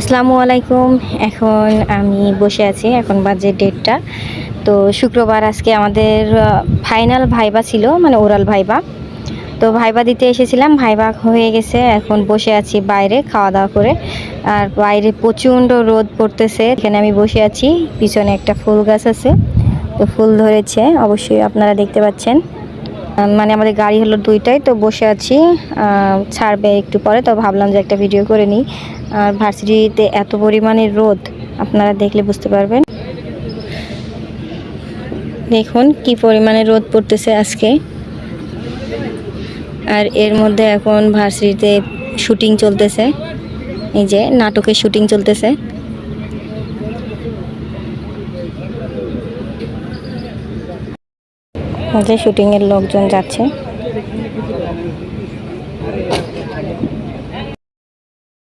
আসসালামু আলাইকুম। এখন আমি বসে আছি, এখন বাজে ডেটটা তো শুক্রবার আজকে আমাদের ফাইনাল ভাইবা ছিল মানে ওরাল ভাইবা। তো ভাইবা দিতে এসেছিলাম, ভাইবা হয়ে গেছে, এখন বসে আছি বাইরে খাওয়া দাওয়া করে। আর বাইরে প্রচণ্ড রোদ পড়তেছে, এখানে আমি বসে আছি, পিছনে একটা ফুল গাছ আছে, তো ফুল ধরেছে, অবশ্যই আপনারা দেখতে পাচ্ছেন। মানে আমাদের গাড়ি হলো দুইটাই, তো বসে আছি ছাড়বে একটু পরে, তো ভাবলাম যে একটা ভিডিও করে নিই। আর ভার্সিটিতে এত পরিমাণে রোদ, আপনারা দেখলে বুঝতে পারবেন। দেখুন কি পরিমাণে রোদ পড়তেছে আজকে। আর এর মধ্যে এখন ভার্সিটিতে শুটিং চলতেছে। এই যে নাটকের শুটিং চলতেছে। শুটিংয়ের লোকজন যাচ্ছে।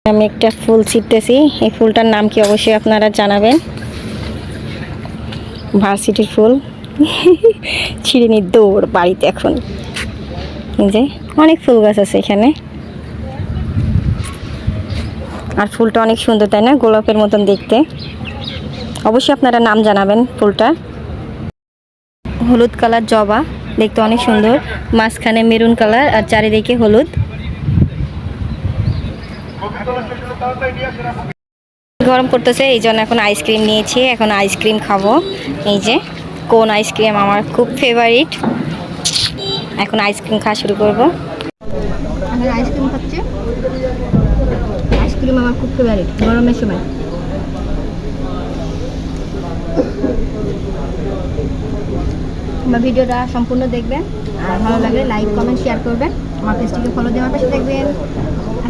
আমি একটা ফুল ছিটতেছি। এই ফুলটার নাম কি অবশ্যই আপনারা জানাবেন। ভার্সিটির ফুল। ছিঁড়ে নি দৌড় বাড়িতে এখন। যে অনেক ফুল গাছ আছে এখানে। আর ফুলটা অনেক সুন্দর, তাই না? গোলাপের মতন দেখতে। অবশ্যই আপনারা নাম জানাবেন ফুলটা। হলুদ কালার জবা, দেখতে অনেক সুন্দর। মাঝখানে মেরুন কালার আর চারিদিকে হলুদ। গরম করতেছে, এই জন্য এখন আইসক্রিম নিয়েছি। এখন আইসক্রিম খাব। এই যে, কোন আইসক্রিম আমার খুব ফেভারিট এখন আইসক্রিম খাওয়া শুরু করব। আইসক্রিম আইসক্রিম আমার খুব ফেভারিট গরমের সময়। ভিডিওটা সম্পূর্ণ দেখবেন। আর ভালো লাগলে লাইক কমেন্ট শেয়ার করবেন। আমার পেজটিকে ফলো আমার পাশে দেখবেন